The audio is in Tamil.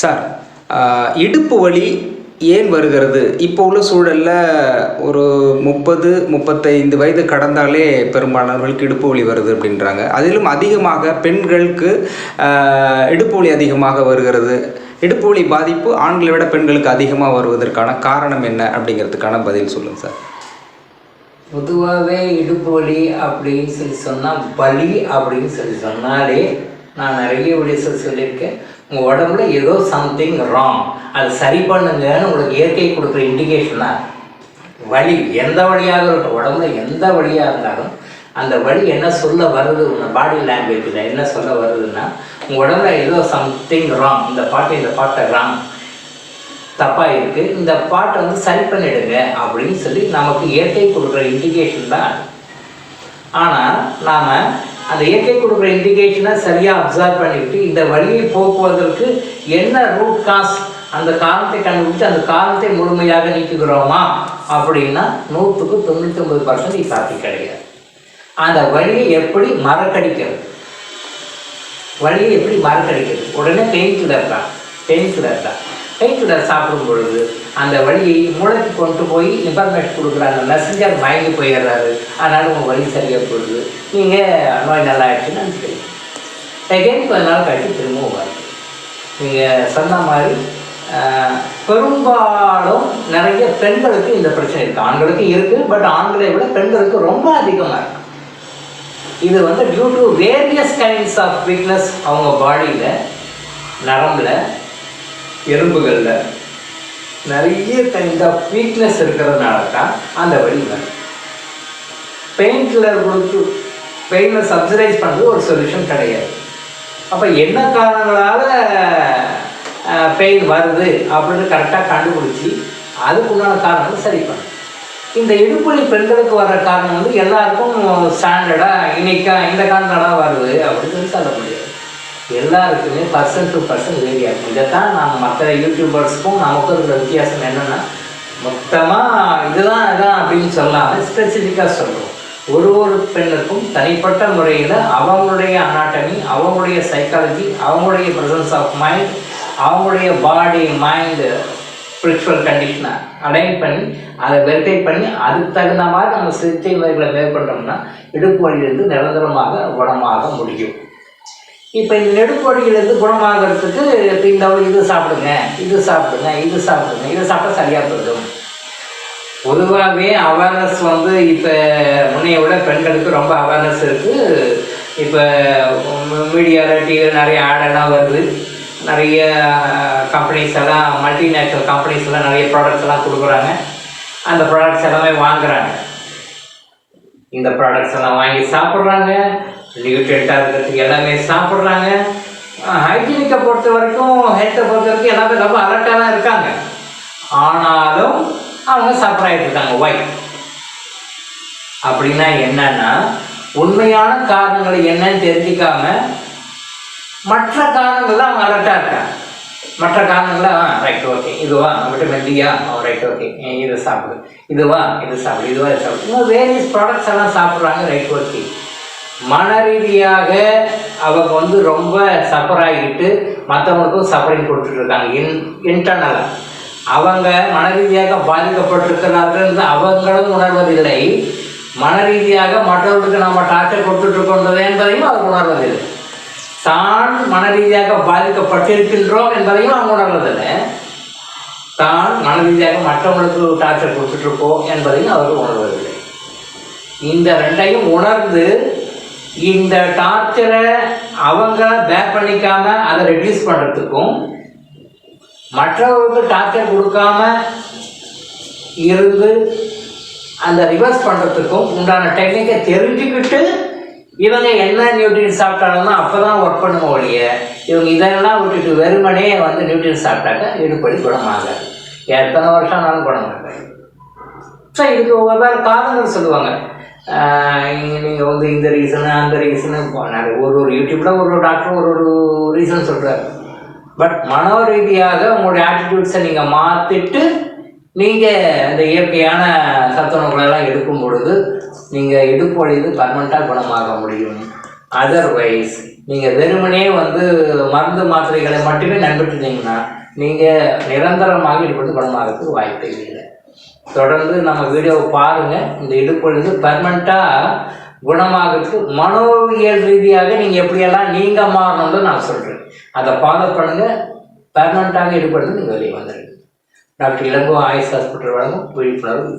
சார் இடுப்பு வலி ஏன் வருகிறது? இப்போ உள்ள சூழலில் ஒரு முப்பது முப்பத்தைந்து வயது கடந்தாலே பெரும்பாலானவர்களுக்கு இடுப்பு வலி வருது அப்படின்றாங்க. அதிலும் அதிகமாக பெண்களுக்கு இடுப்பு வலி அதிகமாக வருகிறது. இடுப்பு வலி பாதிப்பு ஆண்களை விட பெண்களுக்கு அதிகமாக வருவதற்கான காரணம் என்ன அப்படிங்கிறதுக்கான பதில் சொல்லுங்கள் சார். பொதுவாகவே இடுப்பு வலி அப்படின்னு சொல்லி சொன்னால் வலி அப்படின்னு சொல்லி சொன்னாலே நான் நிறைய வீடியோஸ் சொல்லியிருக்கேன். உங்கள் உடம்புல ஏதோ சம்திங் ராங் அது சரி பண்ணுங்கன்னு உங்களுக்கு இயற்கை கொடுக்குற இண்டிகேஷன் தான். வழி எந்த வழியாக இருக்கட்டும் உடம்புல எந்த வழியாக இருந்தாலும் அந்த வழி என்ன சொல்ல வருது உங்கள் பாடி லாங்குவேஜில் என்ன சொல்ல வருதுன்னா உங்கள் உடம்புல ஏதோ சம்திங் ராங் இந்த பாட்டு இந்த பாட்டை ராங் தப்பாக இருக்குது இந்த பாட்டை வந்து சரி பண்ணிடுங்க அப்படின்னு சொல்லி நமக்கு இயற்கை கொடுக்குற இண்டிகேஷன் தான் ஆனால் நாம் அந்த இயற்கை கொடுக்குற இண்டிகேஷனை சரியாக அப்சர்வ் பண்ணிக்கிட்டு இந்த வழியை போக்குவதற்கு என்ன ரூட் காஸ் அந்த காரணத்தை கண்டுபிடிச்சு அந்த காரணத்தை முழுமையாக நீக்குகிறோமா? அப்படின்னா நூற்றுக்கு தொண்ணூற்றி ஒன்பது பர்சன்ட் சாத்தி கிடையாது. அந்த வழியை எப்படி மறக்கடிக்கிறது? வழியை எப்படி மறக்கடிக்கிறது? உடனே பெயின் கிளர் தான் பெயின் கிளர் தான் பெயின் சாப்பிடும் பொழுது அந்த வழியை மூளைக்கு கொண்டு போய் இன்ஃபர்மேஷன் கொடுக்குற அந்த மெசஞ்சர் மயங்கி போயிடுறாரு. அதனால் உங்கள் வழி சரியாக போகுது. நீங்கள் நோய் நல்லா ஆயிடுச்சுன்னு நினைக்கிறீங்க. எகைன் கொஞ்ச நாள் கழித்து திரும்பவும் வருது. நீங்கள் சொன்ன மாதிரி பெரும்பாலும் நிறைய பெண்களுக்கு இந்த பிரச்சனை இருக்குது ஆண்களுக்கு இருக்குது பட் ஆண்களை விட பெண்களுக்கு ரொம்ப அதிகமாக இருக்குது இது வந்து due to various kinds of weakness அவங்க பாடியில் நரம்பில் எலும்புகளில் நிறைய கைண்ட் ஆஃப் வீக்னஸ் இருக்கிறதுனால தான் அந்த வழி வரும். பெயின் கில்லர் கொடுத்து பெயினை சப்சிடைஸ் பண்ணுறது ஒரு சொல்யூஷன் கிடையாது. அப்போ என்ன காரணங்களால் பெயின் வருது அப்படின்னு கரெக்டாக கண்டுபிடிச்சி அதுக்குண்டான காரணத்தை சரி பண்ணும் இந்த இடுப்புலி பெண்களுக்கு வர்ற காரணம் வந்து எல்லாருக்கும் ஸ்டாண்டர்டாக இன்றைக்கா இந்த காரணம் வருது அப்படின்னு சொல்லி சொல்ல முடியாது எல்லாருக்குமே பர்சன் டு பர்சன் வேரி ஆகும் இதைத்தான் நாங்கள் மற்ற யூடியூபர்ஸ்க்கும் நமக்கும் இருக்கிற வித்தியாசம் என்னென்னா மொத்தமாக இதுதான் இதான் அப்படின்னு சொல்லாமல் ஸ்பெசிஃபிக்காக சொல்கிறோம் ஒரு ஒரு பெண்ணுக்கும் தனிப்பட்ட முறையில் அவங்களுடைய அனாட்டமி அவங்களுடைய சைக்காலஜி அவங்களுடைய ப்ரெசன்ஸ் ஆஃப் மைண்ட் அவங்களுடைய பாடி மைண்டு ஸ்பிரிச்சுவல் கண்டிஷனை அடைன் பண்ணி அதை வெரிஃபை பண்ணி அதுக்கு தகுந்த மாதிரி நம்ம சிகிச்சை முறைகளை மேற்கொண்டோம்னா இடுப்பு வழியிலிருந்து நிரந்தரமாக குணமாக முடியும். இப்போ இந்த நெடுப்பு வலியிலிருந்து குணமாகறதுக்கு இப்போ இந்த இது சாப்பிடுங்க இது சாப்பிடுங்க இது சாப்பிடுங்க இதை சாப்பிட்டா சரியாக போயிடும். பொதுவாகவே அவேர்னஸ் வந்து இப்போ முன்னைய விட பெண்களுக்கு ரொம்ப அவேர்னஸ் இருக்குது இப்போ மீடியாவில் டிவியில் நிறைய ஆடெல்லாம் வருது. நிறைய கம்பெனிஸ் எல்லாம் மல்டிநேஷ்னல் கம்பெனிஸ் எல்லாம் நிறைய ப்ராடக்ட்ஸ் எல்லாம் கொடுக்குறாங்க. அந்த ப்ராடக்ட்ஸ் எல்லாமே வாங்குறாங்க. இந்த ப்ராடக்ட்ஸ் எல்லாம் வாங்கி சாப்பிட்றாங்க. நியூட்ரியண்ட்டாக இருக்கிறதுக்கு எல்லாமே சாப்பிட்றாங்க. ஹைஜீனிக்கை பொறுத்த வரைக்கும் ஹெல்த்தை பொறுத்த வரைக்கும் எல்லாமே ரொம்ப அலர்ட்டாக தான் இருக்காங்க. ஆனாலும் அவங்க சஃபர் ஆகிட்டு இருக்காங்க ஒய் அப்படின்னா என்னன்னா உண்மையான காரணங்கள் என்னன்னு தெரிஞ்சிக்காம மற்ற காரணங்கள்ல அவங்க அலர்ட்டாக இருக்காங்க. மற்ற காரணங்கள ஆ ரைட் ஓகே இதுவா? விட்டமின் டியா ரைட் ஓகே இதை சாப்பிடு. இதுவா? இது சாப்பிடு. இதுவா இது சாப்பிடு. இன்னும் வேரியஸ் ப்ராடக்ட்ஸ் எல்லாம் சாப்பிட்றாங்க. ரைட் ஓகே மன ரீதியாக அவங்க வந்து ரொம்ப சஃபர் ஆகிட்டு மற்றவங்களுக்கும் சஃபரிங் கொடுத்துட்ருக்காங்க இன் இன்டர்னலாக அவங்க மன ரீதியாக பாதிக்கப்பட்டிருக்கிறார்கள் அவங்களும் உணர்வதில்லை. மன ரீதியாக மற்றவர்களுக்கு நம்ம டார்ச்சர் கொடுத்துட்ருக்கோன்றது என்பதையும் அவர் உணர்வதில்லை. தான் மன ரீதியாக பாதிக்கப்பட்டிருக்கின்றோம் என்பதையும் அவங்க உணர்வதில்லை. தான் மன ரீதியாக மற்றவங்களுக்கு டார்ச்சர் கொடுத்துட்ருக்கோம் என்பதையும் அவர்கள் உணர்வதில்லை. இந்த ரெண்டையும் உணர்ந்து இந்த டார்ச்சரை அவங்க பேக் பண்ணிக்காம அதை ரெடியூஸ் பண்ணுறதுக்கும் மற்றவர்களுக்கு டார்ச்சர் கொடுக்காம இருந்து அந்த ரிவர்ஸ் பண்ணுறதுக்கும் உண்டான டெக்னிக்கை தெரிஞ்சுக்கிட்டு இவங்க என்ன நியூட்ரியன் சாப்பிட்டாலும் அப்போ தான் ஒர்க் பண்ணுங்க ஒழிய இவங்க இதெல்லாம் விட்டுட்டு வெறுமனே வந்து நியூட்ரியன் சாப்பிட்டாக்க ஈடுபடி குணமாக எத்தனை வருஷம் ஆனாலும் குணமாக ஸோ இதுக்கு ஒவ்வொரு காரணங்கள் சொல்லுவாங்க. நீங்கள் வந்து இந்த ரீசனு அந்த ரீசனு நிறைய ஒரு ஒரு யூடியூப்பில் ஒரு ஒரு டாக்டர் ஒரு ஒரு ரீசன் சொல்கிறாரு பட் மனோ ரீதியாக உங்களுடைய ஆட்டிடியூட்ஸை நீங்கள் மாற்றிட்டு நீங்கள் இந்த இயற்கையான சத்துணவுகளெல்லாம் எடுக்கும் பொழுது நீங்கள் இடுப்பு வலிது பர்மனெண்ட்டாக குணமாக முடியும்? அதர்வைஸ் நீங்கள் வெறுமனே வந்து மருந்து மாத்திரைகளை மட்டுமே நம்பிட்டு இருந்தீங்கன்னா நீங்கள் நிரந்தரமாக ஈடுபட்டு குணமாகிறதுக்கு வாய்ப்பே இல்லை. தொடர்ந்து நம்ம வீடியோவை பாருங்கள் இந்த இடுப்பொழுது பர்மனண்ட்டாக குணமாகிறதுக்கு மனோவியல் ரீதியாக நீங்கள் எப்படியெல்லாம் நீங்கள் மாறணும்னு நான் சொல்கிறேன் அதை ஃபாலோ பண்ணுங்கள் பர்மனண்ட்டாக ஈடுபடுறது நீங்கள் வெளியே வந்துடுங்க டாக்டர் இளங்கோ ஆயுஷ் ஹாஸ்பிட்டல் வழங்கும் விழிப்புணர்வு